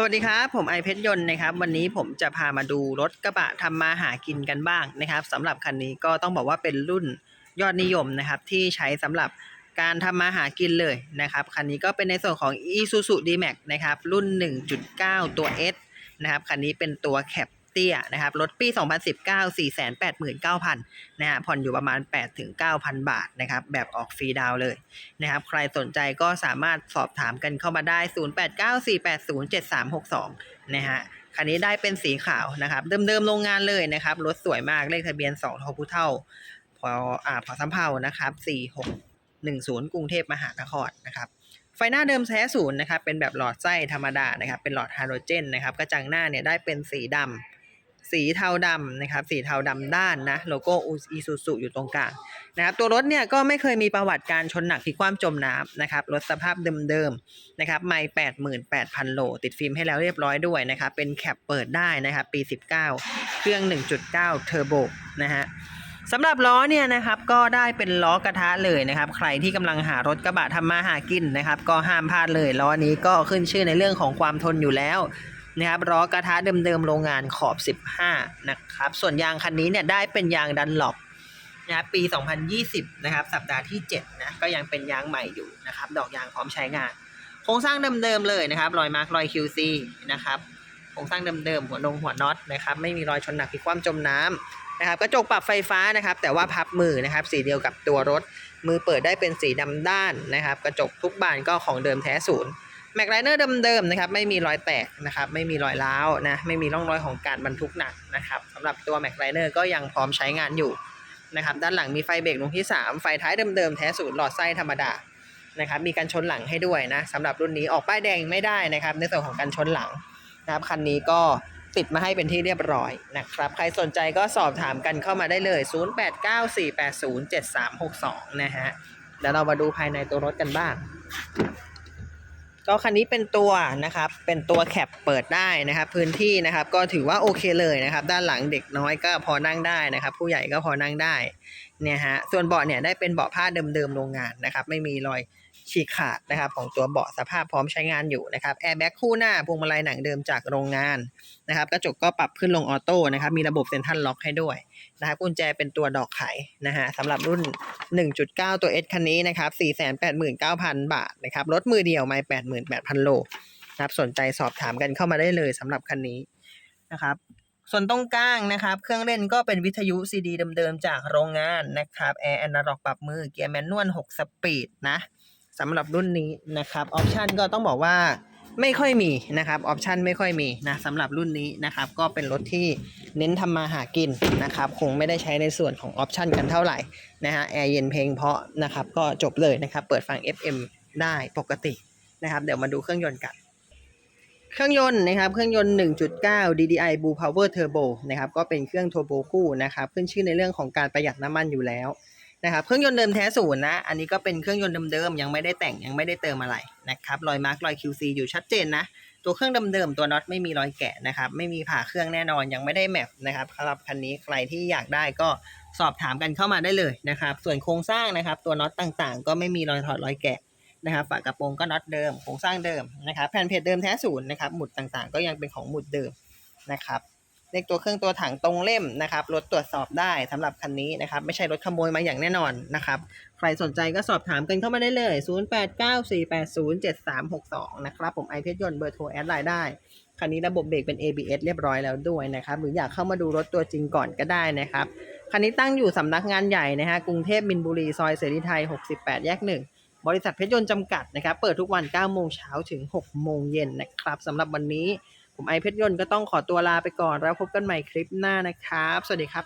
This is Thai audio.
สวัสดีครับ ผมไอเพชรยนต์นะครับ วันนี้ผมจะพามาดูรถกระบะทำมาหากินกันบ้างนะครับสำหรับคันนี้ก็ต้องบอกว่าเป็นรุ่นยอดนิยมนะครับที่ใช้สำหรับการทำมาหากินเลยนะครับคันนี้ก็เป็นในส่วนของ Isuzu D-Max นะครับรุ่น 1.9 ตัว S นะครับคันนี้เป็นตัวแคป ตี้ยนะครับรถปี 2019 489,000นะฮะผ่อนอยู่ประมาณ 8-9,000 บาทนะครับแบบออกฟรีดาวเลยนะครับใครสนใจก็สามารถสอบถามกันเข้ามาได้ 0894807362 นะฮะคันนี้ได้เป็นสีขาวนะครับเดิมๆโรงงานเลยนะครับรถสวยมากเลขทะเบียน2ทอพุเท่าพออ่าพอสำเภานะครับ 4610 กรุงเทพมหานครนะครับไฟหน้าเดิมแท้ศูนย์นะครับเป็นแบบหลอดไส้ธรรมดานะครับเป็นหลอดฮาโลเจนนะครับกระจังหน้าเนี่ยได้เป็นสีดำ สีเทาดำนะครับสีเทาดำด้านนะโลโก้อีซูซูอยู่ตรงกลางนะครับตัวรถเนี่ยก็ไม่เคยมีประวัติการชนหนักพลิกคว่ำจมน้ำนะครับรถสภาพเดิมๆนะครับไม่แปดหมื่นแปดพันโล ติดฟิล์มให้แล้วเรียบร้อยด้วยนะครับเป็นแคปเปิดได้นะครับปี 19 เครื่อง 1.9เทอร์โบนะฮะสำหรับล้อเนี่ยนะครับก็ได้เป็นล้อกระทะเลยนะครับ ใครที่กำลังหารถกระบะทำมาหากินนะครับ ก็ห้ามพลาดเลยล้อนี้ก็ขึ้นชื่อในเรื่องของความทนอยู่แล้ว นะครับล้อกระทะเดิมๆโรงงานขอบ 15 นะครับ ส่วนยางคันนี้เนี่ยได้เป็นยางดันหลบนะครับปี 2020 นะครับ สัปดาห์ที่ 7 นะ ก็ยังเป็นยางใหม่อยู่นะครับ ดอกยางพร้อมใช้งาน โครงสร้างเดิมๆเลยนะครับ รอยมาร์กรอย QC นะครับ โครงสร้างเดิมๆ หัวนงหัวน็อตนะครับ ไม่มีรอยชนหนักพิกคว่ำจมน้ำนะครับ กระจกปรับไฟฟ้านะครับ แต่ว่าพับมือนะครับ สีเดียวกับตัวรถ มือเปิดได้เป็นสีดำด้านนะครับ กระจกทุกบานก็ของเดิมแท้ศูนย์ แม็กไลเนอร์เดิมๆนะครับไม่มีรอยแตกนะครับไม่มีรอยร้าวนะไม่มีร่องรอยของการบรรทุกหนักนะครับสำหรับตัวแม็กไลเนอร์ก็ยังพร้อมใช้งานอยู่นะครับด้านหลังมีไฟเบรกดวงที่ 3 ไฟท้ายเดิมๆแท้สูตรหลอดไส้ธรรมดานะครับมีการชนหลังให้ด้วยนะสำหรับรุ่นนี้ออกป้ายแดงไม่ได้นะครับในส่วนของการชนหลังนะครับคันนี้ก็ติดมาให้เป็นที่เรียบร้อยนะครับใครสนใจก็สอบถามกันเข้ามาได้เลย 0894807362 นะฮะเดี๋ยวเรามาดูภายในตัวรถกันบ้าง ก็คันนี้เป็นตัวนะครับ เป็นตัวแคปเปิดได้นะครับ พื้นที่นะครับ ก็ถือว่าโอเคเลยนะครับ ด้านหลังเด็กน้อยก็พอนั่งได้นะครับ ผู้ใหญ่ก็พอนั่งได้เนี่ยฮะส่วนเบาะเนี่ยได้เป็นเบาะผ้าเดิมๆโรงงานนะครับ ไม่มีรอย ฉีกขาดนะครับของตัวเบาะสภาพพร้อมใช้งานอยู่นะครับแอร์แบ็กคู่หน้าพวงมาลัยหนังเดิมจากโรงงานนะครับกระจกก็ปรับขึ้นลงออโต้นะครับมีระบบเซ็นทรัลล็อกให้ด้วยนะครับกุญแจเป็นตัวดอกไขนะฮะสำหรับรุ่น 1.9 ตัว S คันนี้นะครับ489,000 บาทนะครับรถมือเดียวไม่88,000 โลนะครับสนใจสอบถามกันเข้ามาได้เลยสำหรับคันนี้นะครับส่วนตรงกลางนะครับ เครื่องเล่นก็เป็นวิทยุ CD เดิมๆจากโรงงานนะครับแอร์แอนนาล็อกปรับมือเกียร์แมนนวล 6 สปีดนะ สำหรับรุ่นนี้นะครับออปชันก็ต้องบอกว่าไม่ค่อยมีนะครับออปชันไม่ค่อยมีนะสำหรับรุ่นนี้นะครับก็เป็นรถที่เน้นทำมาหากินนะครับคงไม่ได้ใช้ในส่วนของออปชันกันเท่าไหร่นะฮะแอร์เย็นเพลงเพาะนะครับก็จบเลยนะครับเปิดฟัง FM ได้ปกตินะครับเดี๋ยวมาดูเครื่องยนต์กัน เครื่องยนต์นะครับเครื่องยนต์ 1.9 DDI Blue Power Turbo นะครับก็เป็นเครื่อง Turbo คู่นะครับขึ้นชื่อในเรื่องของการประหยัดน้ำมันอยู่แล้ว นะครับเครื่องยนต์เดิมแท้ศูนย์นะ อันนี้ก็เป็นเครื่องยนต์เดิมๆยังไม่ได้แต่งยังไม่ได้เติมอะไรนะครับรอยมาร์กรอย QC อยู่ชัดเจนนะ ตัวเครื่องเดิมๆตัวน็อตไม่มีรอยแกะนะครับไม่มีผ่าเครื่องแน่นอนยังไม่ได้แมปนะครับสำหรับคันนี้ใครที่อยากได้ก็สอบถามกันเข้ามาได้เลยนะครับ ส่วนโครงสร้างนะครับ ตัวน็อตต่างๆ ก็ไม่มีรอยถอดรอยแกะนะครับฝากระโปรงก็น็อตเดิมโครงสร้างเดิมนะครับแผ่นเพจเดิมแท้ศูนย์นะครับหมุดต่างๆ ก็ยังเป็นของหมุดเดิมนะครับ เลขตัวเครื่องตัวถังตรงเล่มนะครับรถตรวจสอบได้สำหรับคันนี้นะครับ ไม่ใช่รถขโมยมาอย่างแน่นอนนะครับ ใครสนใจก็สอบถามกันเข้ามาได้เลย 0894807362 นะครับ ผมไอเพชรยนต์เบอร์โทรแอดไลน์ได้ คันนี้ระบบเบรกเป็น ABS เรียบร้อยแล้วด้วยนะครับ หรืออยากเข้ามาดูรถตัวจริงก่อนก็ได้นะครับ คันนี้ตั้งอยู่สำนักงานใหญ่นะฮะกรุงเทพมินบุรีซอยเสรีไทย 68 แยกหนึ่งบริษัทเพชรยนต์จำกัดนะครับ เปิดทุกวัน 9 โมงเช้าถึง 6 โมงเย็นนะครับสำหรับวันนี้ ผมไอเพชรยนต์ก็ต้องขอตัวลาไปก่อน แล้วพบกันใหม่คลิปหน้านะครับ สวัสดีครับ